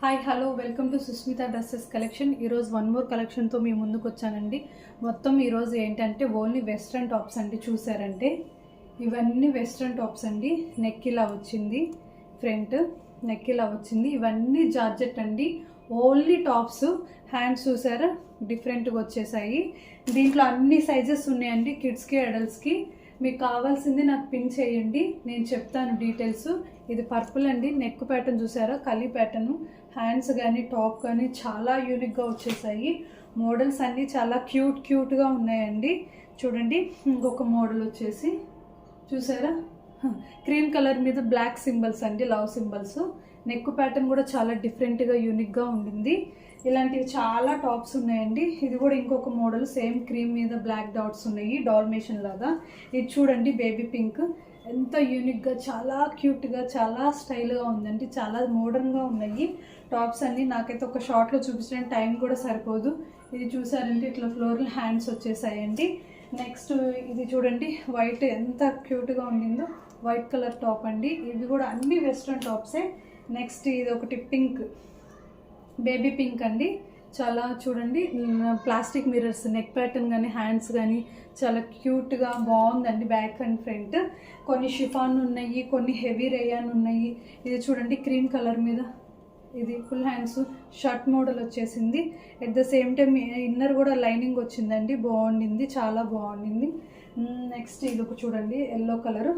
Hi hello welcome to Susmita dresses collection ఈరోజు one more కలెక్షన్తో మీ ముందుకు వచ్చానండి. మొత్తం ఈరోజు ఏంటంటే ఓన్లీ వెస్ట్రన్ టాప్స్ అండి చూసారంటే. ఇవన్నీ వెస్ట్రన్ టాప్స్ అండి. నెక్ ఇలా వచ్చింది. ఫ్రంట్ నెక్ ఇలా వచ్చింది. ఇవన్నీ జార్జెట్ అండి. ఓన్లీ టాప్స్ హ్యాండ్స్ చూసారా? డిఫరెంట్గా వచ్చేసాయి. దీంట్లో అన్ని సైజెస్ ఉన్నాయండి. కిడ్స్కి అడల్ట్స్కి మీకు కావాల్సింది నాకు పిన్ చేయండి. నేను చెప్తాను డీటెయిల్స్ ఇది పర్పుల్ అండి. నెక్ ప్యాటర్న్ చూసారా? కలి ప్యాటర్న్ హ్యాండ్స్ కానీ టాప్ కానీ చాలా యూనిక్గా వచ్చేసాయి. మోడల్స్ అన్నీ చాలా క్యూట్ క్యూట్గా ఉన్నాయండి. చూడండి ఇంకొక మోడల్ వచ్చేసి. చూసారా? క్రీమ్ కలర్ మీద బ్లాక్ సింబల్స్ అండి లవ్ సింబల్స్ నెక్ ప్యాటర్న్ కూడా చాలా డిఫరెంట్గా యూనిక్గా ఉండింది. ఇలాంటివి చాలా టాప్స్ ఉన్నాయండి. ఇది కూడా ఇంకొక మోడల్ సేమ్ క్రీమ్ మీద బ్లాక్ డాట్స్ ఉన్నాయి డాల్మేషన్ లాగా. ఇది చూడండి బేబీ పింక్ ఎంత యూనిక్గా చాలా క్యూట్గా చాలా స్టైల్గా ఉందండి. చాలా మోడర్న్గా ఉన్నాయి టాప్స్ అన్ని. నాకైతే ఒక షార్ట్లో చూపించిన టైం కూడా సరిపోదు. ఇది చూసారంటే ఇట్లా ఫ్లోరల్ హ్యాండ్స్ వచ్చేసాయండి. నెక్స్ట్ ఇది చూడండి వైట్ ఎంత క్యూట్గా ఉండిందో. వైట్ కలర్ టాప్ అండి. ఇవి కూడా అన్ని వెస్ట్రన్ టాప్సే నెక్స్ట్ ఇది ఒకటి పింక్. బేబీ పింక్ అండి. చాలా చూడండి ప్లాస్టిక్ మిర్రర్స్ నెక్ ప్యాటర్న్ కానీ హ్యాండ్స్ కానీ చాలా క్యూట్గా బాగుందండి బ్యాక్ అండ్ ఫ్రంట్. కొన్ని షిఫాన్ ఉన్నాయి కొన్ని హెవీ రేయాన్ ఉన్నాయి. ఇది చూడండి క్రీమ్ కలర్ మీద. ఇది ఫుల్ హ్యాండ్స్ షర్ట్ మోడల్ వచ్చేసింది. At the same time inner కూడా లైనింగ్ వచ్చిందండి. బాగుండింది చాలా బాగుండింది. నెక్స్ట్ ఇది ఒక చూడండి ఎల్లో కలరు.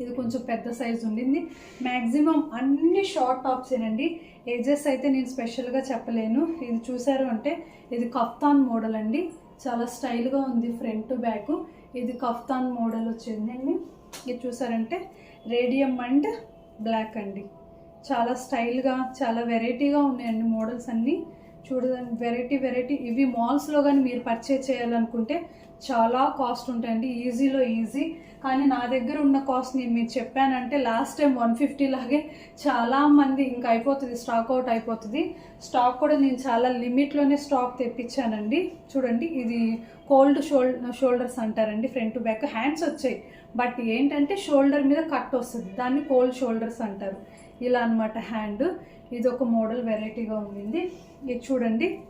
ఇది కొంచెం పెద్ద సైజ్ ఉండింది. మ్యాక్సిమం అన్ని షార్ట్ టాప్సేనండి ఏజెస్ అయితే నేను స్పెషల్గా చెప్పలేను. ఇది చూసారు అంటే ఇది కఫ్తాన్ మోడల్ అండి. చాలా స్టైల్గా ఉంది ఫ్రంట్ బ్యాక్. ఇది కఫ్తాన్ మోడల్ వచ్చిందండి. ఇది చూసారంటే రేడియం అండ్ బ్లాక్ అండి. చాలా స్టైల్గా చాలా వెరైటీగా ఉన్నాయండి మోడల్స్ అన్నీ. చూడదండి వెరైటీ వెరైటీ. ఇవి మాల్స్లో కానీ మీరు పర్చేజ్ చేయాలనుకుంటే చాలా కాస్ట్ ఉంటాయండి. ఈజీలో ఈజీ కానీ నా దగ్గర ఉన్న కాస్ట్ నేను మీరు చెప్పానంటే లాస్ట్ టైం వన్ ఫిఫ్టీ లాగే చాలా మంది ఇంకా అయిపోతుంది స్టాక్ అవుట్ అయిపోతుంది. స్టాక్ కూడా నేను చాలా లిమిట్లోనే స్టాక్ తెప్పించానండి. చూడండి ఇది కోల్డ్ షోల్ షోల్డర్స్ అంటారండి ఫ్రంట్ బ్యాక్ హ్యాండ్స్ వచ్చాయి. బట్ ఏంటంటే షోల్డర్ మీద కట్ వస్తుంది. దాన్ని కోల్డ్ షోల్డర్స్ అంటారు. ఇలా అనమాట హ్యాండ్. ఇది ఒక మోడల్ వెరైటీగా ఉండింది. ఇది చూడండి.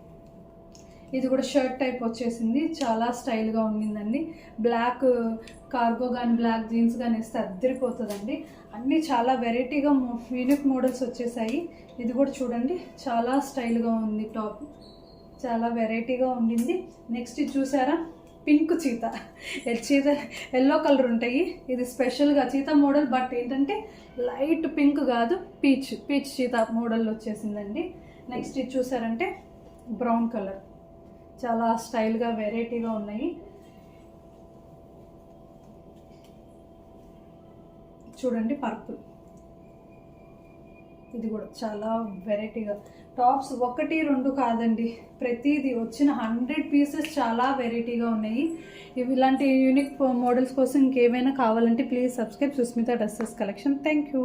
ఇది కూడా షర్ట్ టైప్ వచ్చేసింది. చాలా స్టైల్గా ఉండిందండి. బ్లాక్ కార్గో కానీ బ్లాక్ జీన్స్ కానీ వేస్తే అద్దరిపోతుందండి. అన్నీ చాలా వెరైటీగా యూనిక్ మోడల్స్ వచ్చేసాయి. ఇది కూడా చూడండి. చాలా స్టైల్గా ఉంది టాప్. చాలా వెరైటీగా ఉండింది. నెక్స్ట్ చూసారా? Pink cheetah. Cheetah yellow colour ఉంటాయి. ఇది స్పెషల్గా చీత మోడల్ బట్ ఏంటంటే లైట్ పింక్ కాదు పీచ్ పీచ్ చీత మోడల్ వచ్చేసిందండి. నెక్స్ట్ ఇది చూసారంటే బ్రౌన్ కలర్ చాలా స్టైల్గా వెరైటీగా ఉన్నాయి. చూడండి పర్పుల్ ఇది కూడా చాలా వెరైటీగా. టాప్స్ ఒకటి రెండు కాదండి. ప్రతిదీ వచ్చిన హండ్రెడ్ పీసెస్ చాలా వెరైటీగా ఉన్నాయి. ఇవి ఇలాంటి యూనిక్ మోడల్స్ కోసం ఇంకేమైనా కావాలంటే please subscribe Susmita dresses collection. Thank you